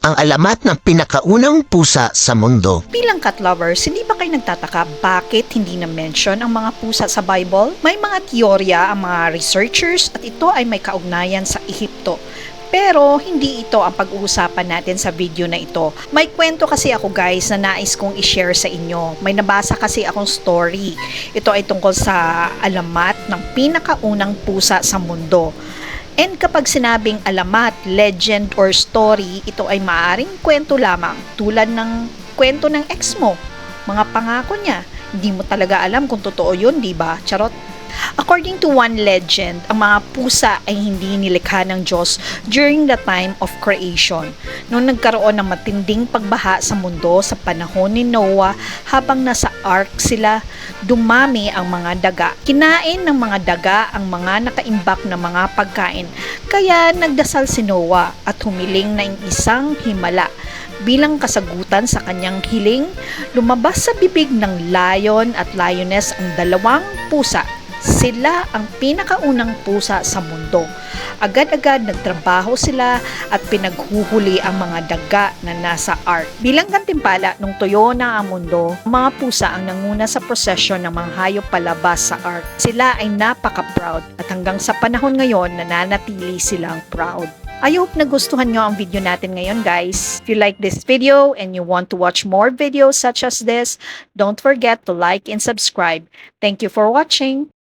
ang alamat ng pinakaunang pusa sa mundo. Bilang cat lovers, hindi ba kayo nagtataka bakit hindi na-mention ang mga pusa sa Bible? May mga teorya ang mga researchers at ito ay may kaugnayan sa Ehipto. Pero hindi ito ang pag-uusapan natin sa video na ito. May kwento kasi ako guys na nais kong i-share sa inyo. May nabasa kasi akong story. Ito ay tungkol sa alamat ng pinakaunang pusa sa mundo. And kapag sinabing alamat, legend, or story, ito ay maaring kwento lamang tulad ng kwento ng ex mo, mga pangako niya. Hindi mo talaga alam kung totoo yun, di ba? Charot. According to one legend, ang mga pusa ay hindi nilikha ng Diyos during the time of creation. Noong nagkaroon ng matinding pagbaha sa mundo sa panahon ni Noah habang nasa ark sila, dumami ang mga daga. Kinain ng mga daga ang mga nakaimbak na mga pagkain. Kaya nagdasal si Noah at humiling na isang himala. Bilang kasagutan sa kanyang hiling, lumabas sa bibig ng lion at lioness ang dalawang pusa. Sila ang pinakaunang pusa sa mundo. Agad-agad nagtrabaho sila at pinaghuhuli ang mga daga na nasa ark. Bilang gantimpala nung tuyo na ang mundo, mga pusa ang nanguna sa prosesyon ng mga hayop palabas sa ark. Sila ay napaka-proud at hanggang sa panahon ngayon nananatili silang proud. I hope nagustuhan nyo ang video natin ngayon guys. If you like this video and you want to watch more videos such as this, don't forget to like and subscribe. Thank you for watching.